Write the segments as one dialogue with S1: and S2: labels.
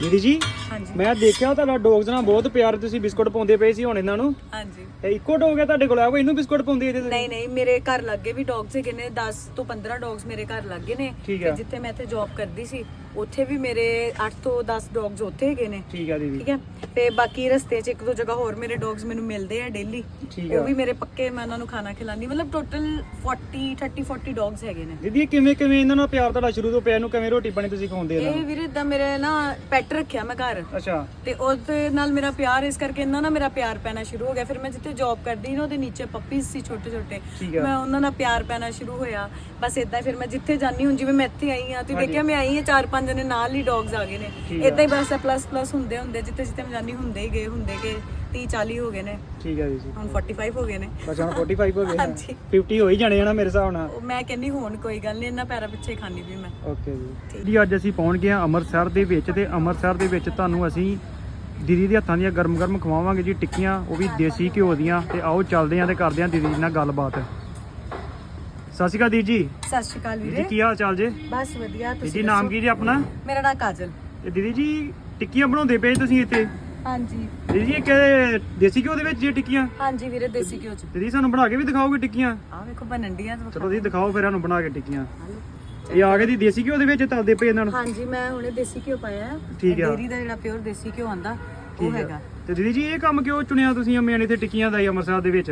S1: ਦੀਦੀ ਜੀ
S2: ਹਾਂਜੀ।
S1: ਮੈਂ ਦੇਖਿਆ ਤੁਹਾਡਾ ਡੌਗਸ ਨਾਲ ਬਹੁਤ ਪਿਆਰ ਤੁਸੀਂ ਬਿਸਕੁਟ ਪਾਉਂਦੇ ਪਏ ਸੀ ਹੁਣ ਇਹਨਾਂ ਨੂੰ।
S2: ਹਾਂਜੀ।
S1: ਇਹ ਇੱਕੋ ਡੌਗ ਹੈ ਤੁਹਾਡੇ ਕੋਲ? ਆ ਕੋਈ ਇਹਨੂੰ ਬਿਸਕੁਟ ਪਾਉਂਦੇ ਇਹਦੇ
S2: ਨਹੀਂ ਨਹੀਂ ਮੇਰੇ ਘਰ ਲੱਗੇ ਵੀ ਡੌਗਸ ਹੈਗੇ ਨੇ 10 ਤੋਂ 15 ਡੌਗਸ ਮੇਰੇ ਘਰ ਲੱਗੇ ਨੇ।
S1: ਠੀਕ
S2: ਤੇ। ਜਿੱਥੇ ਮੈਂ ਇੱਥੇ ਜੌਬ ਕਰਦੀ ਸੀ ਉੱਥੇ ਵੀ ਮੇਰੇ 8 ਤੋਂ 10 ਡੌਗਸ ਉੱਥੇ ਹੈਗੇ ਨੇ।
S1: ਠੀਕ ਆ ਦੀਦੀ।
S2: ਠੀਕ ਹੈ? ਤੇ ਬਾਕੀ ਰਸਤੇ 'ਚ ਇੱਕ ਦੋ ਜਗ੍ਹਾ ਹੋਰ ਮੇਰੇ ਡੌਗਸ ਮੈਨੂੰ ਮਿਲਦੇ ਆ ਡੇਲੀ। ਉਹ ਵੀ ਮੇਰੇ ਪੱਕੇ ਮੈਂ ਉਹਨਾਂ ਨੂੰ ਖਾਣਾ ਖਿਲਾਉਂਦੀ ਮਤਲਬ ਟੋਟਲ 40 30 40 ਡੌਗਸ ਹੈਗੇ ਨੇ।
S1: ਦੀਦੀ ਕਿਵੇਂ ਕਿਵੇਂ ਇਹਨਾਂ ਨਾਲ ਪਿਆਰ ਤੁਹਾਡਾ ਸ਼ੁਰੂ ਤੋਂ ਪਿਆ? ਇਹਨੂੰ ਕਿਵੇਂ ਰੋਟੀ ਪਾਣੀ ਤੁਸੀਂ ਖਵਾਉਂਦੇ ਇਹਨਾਂ
S2: ਇਹ
S1: ਨੂੰ
S2: ਵੀਰੇ ਇਦਾਂ ਮੇਰੇ ਨਾ ਪੈਟ ਰੱਖਿਆ ਮੈਂ ਘਰ।
S1: ਅੱਛਾ।
S2: ਤੇ ਉਹਦੇ ਨਾਲ ਮੇਰਾ ਪਿਆਰ ਇਸ ਕਰਕੇ ਇਹਨਾਂ ਨਾਲ ਮੇਰਾ ਪਿਆਰ ਪੈਣਾ ਸ਼ੁਰੂ ਹੋ ਗਿਆ। ਫਿਰ ਮੈਂ ਜਿੱਥੇ ਜੌਬ ਕਰਦੀ ਨਾ ਉਹਦੇ ਨੀਚੇ ਪੱਪੀਜ਼ ਸੀ ਛੋਟੇ ਛੋਟੇ। ਮੈਂ ਉਹਨਾਂ ਨਾਲ ਪਿਆਰ ਪੈਣਾ ਸ਼ੁਰੂ ਹੋਇਆ। ਬਸ ਇਦਾਂ ਫਿਰ ਮੈਂ ਜਿੱਥੇ ਜਾਨੀ ਹੁਣ ਜਿਵੇਂ ਮੈਂ ਇੱਥੇ ਆਈ ਆ ਤੇ। ਦੇਖਿਆ ਮੈਂ ਆਈ ਆ ਚਾਰ ਪੰਜ ਜਣੇ ਨਾਲ ਹੀ ਡੌਗਸ ਆ ਗਏ ਨੇ।
S1: ਠੀਕ ਆ।
S2: ਇਦਾਂ ਹੀ ਬਸ ਪਲੱਸ ਪਲੱਸ ਹੁੰਦੇ ਹੁੰਦੇ ਜਿੱਥੇ ਜਿੱਥੇ ਮੈਂ ਜਾਨੀ ਹੁੰਦੇ ਹੀ ਗਏ ਹੁੰਦੇ ਗਏ 30 40 ਹੋ ਗਏ ਨੇ।
S1: ਠੀਕ ਆ ਦੀਦੀ
S2: ਹੁਣ 45 ਹੋ ਗਏ ਨੇ।
S1: ਬਸ ਹੁਣ 45 ਹੋ ਗਏ
S2: ਹਾਂਜੀ।
S1: 50 ਹੋ ਹੀ ਜਾਣੇ ਆ ਨਾ ਮੇਰੇ ਹਿਸਾਬ ਨਾਲ।
S2: ਉਹ ਮੈਂ ਕਹਿੰਦੀ ਹੁਣ ਕੋਈ ਗੱਲ ਨਹੀਂ ਇਹਨਾਂ ਪੈਰਾਂ ਪਿੱਛੇ ਖਾਣੀ ਵੀ ਮੈਂ।
S1: ਓਕੇ ਜੀ। ਜੀ ਅੱਜ ਅਸੀਂ ਪਹੁੰਚ ਗਏ ਹਾਂ ਅੰਮ੍ਰਿਤਸਰ ਦੇ ਵਿੱਚ ਤੇ ਅੰਮ੍ਰਿਤਸਰ ਦੇ ਵਿੱਚ ਤੁਹਾਨੂੰ ਅਸੀਂ ਦੀਦੀ ਦੇ ਹੱਥਾਂ ਦੀਆਂ ਗਰਮ-ਗਰਮ ਖਵਾਵਾਂਗੇ ਜੀ ਟਿੱਕੀਆਂ ਉਹ ਵੀ ਦੇਸੀ ਘਿਓ ਦੀਆਂ। ਤੇ ਆਓ ਚੱਲਦੇ ਆਂ ਤੇ ਕਰਦੇ ਆਂ ਦੀਦੀ ਨਾਲ ਗੱਲਬਾਤ। ਸਤਿ ਸ਼੍ਰੀ ਅਕਾਲ ਦੀਦੀ ਜੀ।
S2: ਸਤਿ ਸ਼੍ਰੀ ਅਕਾਲ
S1: ਦੀਦੀ
S2: ਵੀਰੇ।
S1: ਕੀ ਹਾਲ ਚਾਲ ਜੇ?
S2: ਬਸ ਵਧੀਆ
S1: ਦੀਦੀ
S2: ਤੁਸੀਂ
S1: ਨਾਮ
S2: ਦੱਸੋ?
S1: ਕੀ ਜੀ ਆਪਣਾ?
S2: ਮੇਰਾ ਨਾਮ ਕਾਜਲ।
S1: ਤੇ ਦੀਦੀ ਜੀ ਟਿੱਕੀਆਂ ਬਣਾਉਂਦੇ ਪਏ ਤੁਸੀਂ ਇੱਥੇ?
S2: ਹਾਂਜੀ।
S1: ਦੀਦੀ ਜੀ ਇਹ ਕਿ ਦੇਸੀ ਘਿਓ ਦੇ ਵਿੱਚ ਜੀ ਟਿੱਕੀਆਂ?
S2: ਹਾਂਜੀ ਵੀਰੇ ਦੇਸੀ ਘਿਓ ਚ।
S1: ਦੀਦੀ ਸਾਨੂੰ ਬਣਾ ਕੇ ਵੀ ਦਿਖਾਓਗੇ ਟਿੱਕੀਆਂ?
S2: ਆ ਵੇਖੋ ਬਣਨਡੀਆਂ
S1: ਚਲੋ ਤੁਸੀਂ ਦਿਖਾਓ ਫਿਰ ਸਾਨੂੰ ਬਣਾ ਕੇ ਟਿੱਕੀਆਂ। ਇਹ ਆ ਗਏ ਦੀ ਦੇਸੀ ਘਿਓ ਦੇ ਵਿੱਚ ਤਲਦੇ ਪਏ ਇਹਨਾਂ ਨੂੰ।
S2: ਹਾਂਜੀ ਮੈਂ ਹੁਣੇ ਦੇਸੀ ਘਿਓ ਪਾਇਆ ਹੈ।
S1: ਠੀਕ ਆ।
S2: ਡੇਰੀ ਦਾ ਜਿਹੜਾ ਪਿਓਰ ਦੇਸੀ ਘਿਓ ਆਂਦਾ ਉਹ
S1: ਠੀਕ
S2: ਹੈਗਾ।
S1: ਆ ਤੇ ਦੀਦੀ ਜੀ ਇਹ ਕੰਮ ਕਿਉਂ ਚੁਣਿਆ ਤੁਸੀਂ ਅਮਿਆਣੀ ਤੇ ਟਿੱਕੀਆਂ ਦਾ ਹੀ ਅੰਮ੍ਰਿਤਸਰ ਦੇ ਵਿੱਚ?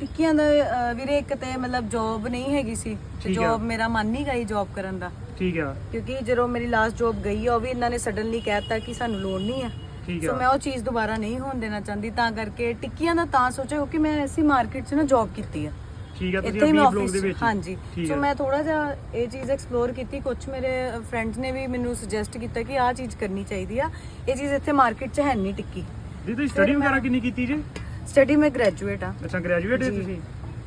S2: ਟਿੱਕੀਆਂ ਦਾ ਅਹ, ਵੀਰੇ ਇੱਕ ਤੇ ਮਤਲਬ ਜੌਬ ਨਹੀਂ ਹੈਗੀ ਸੀ ਤੇ
S1: ਠੀਕ ਆ।
S2: ਜੌਬ ਮੇਰਾ ਮਨ ਨਹੀਂ ਗਈ ਜੌਬ ਕਰਨ ਦਾ।
S1: ਠੀਕ ਆ।
S2: ਕਿਉਂਕਿ ਜਦੋਂ ਮੇਰੀ ਲਾਸਟ ਜੌਬ ਗਈ ਆ ਉਹ ਵੀ ਇਹਨਾਂ ਨੇ ਸਡਨਲੀ ਕਹਿਤਾ ਕਿ ਸਾਨੂੰ ਲੋਨ ਨਹੀਂ ਆ।
S1: ਠੀਕ
S2: ਸੋ
S1: ਆ।
S2: ਮੈਂ ਉਹ ਚੀਜ਼ ਦੁਬਾਰਾ ਨਹੀਂ ਹੋਣ ਦੇਣਾ ਚਾਹੁੰਦੀ ਤਾਂ ਕਰਕੇ ਟਿੱਕੀਆਂ ਦਾ ਤਾਂ ਸੋਚਿਆ ਕਿਉਂਕਿ ਮੈਂ ਐਸੀ ਮਾਰਕੀਟ 'ਚ ਨਾ ਜੌਬ ਕੀਤੀ ਆ।
S1: ਠੀਕ ਆ ਤੁਸੀਂ
S2: ਇੱਥੇ ਹੀ ਮੈਂ
S1: ਅਮੀ ਬਲੌਗ ਦੇ
S2: ਆਫਿਸ
S1: ਵਿੱਚ
S2: ਹਾਂਜੀ।
S1: ਠੀਕ
S2: ਸੋ
S1: ਆ।
S2: ਮੈਂ ਥੋੜਾ ਜਿਹਾ ਇਹ ਚੀਜ਼ ਐਕਸਪਲੋਰ ਕੀਤੀ ਕੁਝ ਮੇਰੇ ਫਰੈਂਡਸ ਨੇ ਵੀ ਮੈਨੂੰ ਸੁਜੈਸਟ ਕੀਤਾ ਕਿ ਆਹ ਚੀਜ਼ ਕਰਨੀ ਚਾਹੀਦੀ ਆ। ਇਹ ਚੀਜ਼ ਇੱਥੇ ਮਾਰਕੀਟ 'ਚ ਹੈ ਨਹੀਂ ਟਿੱਕੀ।
S1: ਤੁਸੀਂ ਸਟੱਡੀ
S2: ਮੈਂ-
S1: ਵਗੈਰਾ ਕਿੰਨੀ ਕੀਤੀ ਜੀ?
S2: ਸਟੱਡੀ ਮੈਂ ਗ੍ਰੈਜੂਏਟ ਆ
S1: ਅੱਛਾ ਗ੍ਰੈਜੂਏਟ ਹੈ
S2: ਜੀ।
S1: ਤੁਸੀਂ?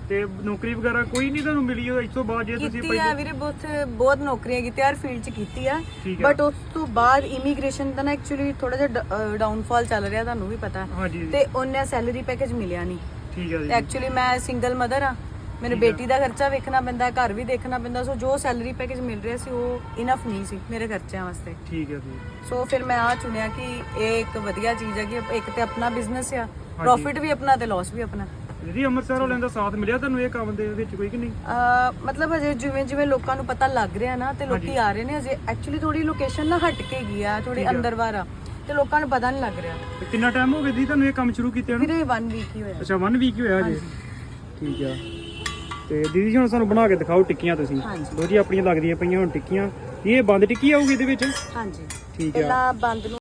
S1: ਤੇ ਨੌਕਰੀ ਵਗੈਰਾ ਕੋਈ ਨਹੀਂ ਤੁਹਾਨੂੰ ਮਿਲੀ ਉਹ ਇਸ ਤੋਂ ਬਾਅਦ ਜੇ ਤੁਸੀਂ
S2: ਕੀਤੀ ਆ ਵੀਰੇ ਬਹੁਤ ਬਹੁਤ ਨੌਕਰੀਆਂ ਕੀਤੀ ਹਰ ਫੀਲਡ 'ਚ ਕੀਤੀ ਆ।
S1: ਠੀਕ ਆ।
S2: ਬਟ ਉਸ ਤੋਂ ਬਾਅਦ ਇਮੀਗ੍ਰੇਸ਼ਨ ਦਾ ਨਾ ਐਕਚੁਅਲੀ ਥੋੜਾ ਜਿਹਾ ਡਾਊਨਫਾਲ ਚੱਲ ਰਿਹਾ ਤੁਹਾਨੂੰ ਵੀ ਪਤਾ।
S1: ਹਾਂਜੀ।
S2: ਤੇ ਉਹਨੇ ਸੈਲਰੀ ਪੈਕੇਜ ਮਿਲਿਆ ਨਹੀਂ।
S1: ਠੀਕ
S2: ਤੇ
S1: ਜੀ।
S2: ਐਕਚੁਅਲੀ ਮੈਂ ਸਿੰਗਲ ਮਦਰ ਆ
S1: ਠੀਕ ਆ।
S2: ਬੇਟੀ ਦਾ ਖਰਚਾ ਵੇਖਣਾ ਪੈਂਦਾ ਘਰ ਵੀ ਦੇਖਣਾ ਪੈਂਦਾ। ਸੋ ਜੋ ਸੈਲਰੀ ਪੈਕੇਜ ਮਿਲ ਰਿਹਾ ਸੀ ਉਹ ਇਨਫ ਨਹੀਂ ਸੀ ਮੇਰੇ ਖਰਚਿਆਂ ਵਾਸਤੇ।
S1: ਠੀਕ ਹੈ ਜੀ।
S2: ਸੋ ਫਿਰ ਮੈਂ ਆ ਚੁਣਿਆ ਕਿ ਇਹ ਇੱਕ ਵਧੀਆ ਚੀਜ਼ ਹੈ ਕਿ ਇੱਕ ਤੇ ਆਪਣਾ ਬਿਜ਼ਨਸ ਆ ਪ੍ਰੋਫਿਟ ਵੀ ਆਪਣਾ ਤੇ ਲਾਸ ਵੀ ਆਪਣਾ।
S1: ਦੀਦੀ ਅੰਮ੍ਰਿਤਸਰ ਵਾਲਿਆਂ ਦਾ ਸਾਥ ਮਿਲਿਆ ਤੁਹਾਨੂੰ ਇਹ ਕੰਮ ਦੇ ਵਿੱਚ ਕੋਈ ਕਿ ਨਹੀਂ?
S2: ਅਹ ਮਤਲਬ ਹਜੇ ਜਿਵੇਂ ਜਿਵੇਂ ਲੋਕਾਂ ਨੂੰ ਪਤਾ ਲੱਗ ਰਿਹਾ ਨਾ ਤੇ ਲੋਕੀ। ਆ ਰਹੇ ਨੇ ਹਜੇ ਐਕਚੁਅਲੀ ਥੋੜੀ ਲੋਕੇਸ਼ਨ ਨਾ ਹਟ ਕੇ ਗਈ ਆ ਥੋੜੀ। ਅੰਦਰ ਬਾਹਰ ਆ ਤੇ ਲੋਕਾਂ ਨੂੰ ਪਤਾ ਨਹੀਂ ਲੱਗ ਰਿਹਾ।
S1: ਤੇ ਕਿੰਨਾ ਟਾਈਮ ਹੋ ਗਿਆ ਦੀਦੀ ਤੁਹਾਨੂੰ ਇਹ ਕੰਮ ਸ਼ੁਰੂ ਕੀਤੇ ਨੂੰ?
S2: ਵੀਰੇ 1 ਵੀਕ ਹੀ ਹੋਇਆ।
S1: ਅੱਛਾ 1 ਵੀਕ ਹੀ ਹੋਇਆ ਜੀ। ਠੀਕ ਆ। ਤੇ ਦੀਦੀ ਜੀ ਹੁਣ ਸਾਨੂੰ ਬਣਾ ਕੇ ਦਿਖਾਓ ਟਿੱਕੀਆਂ ਤੁਸੀਂ। ਲੋ ਜੀ ਆਪਣੀਆਂ ਲੱਗਦੀਆਂ ਪਈਆਂ ਹੁਣ ਟਿੱਕੀਆਂ। ਇਹ ਬੰਦ ਟਿੱਕੀ ਆਊਗੀ ਇਹਦੇ ਵਿੱਚ?
S2: ਹਾਂਜੀ।
S1: ਠੀਕ ਆ।
S2: ਪਹਿਲਾਂ ਬੰਦ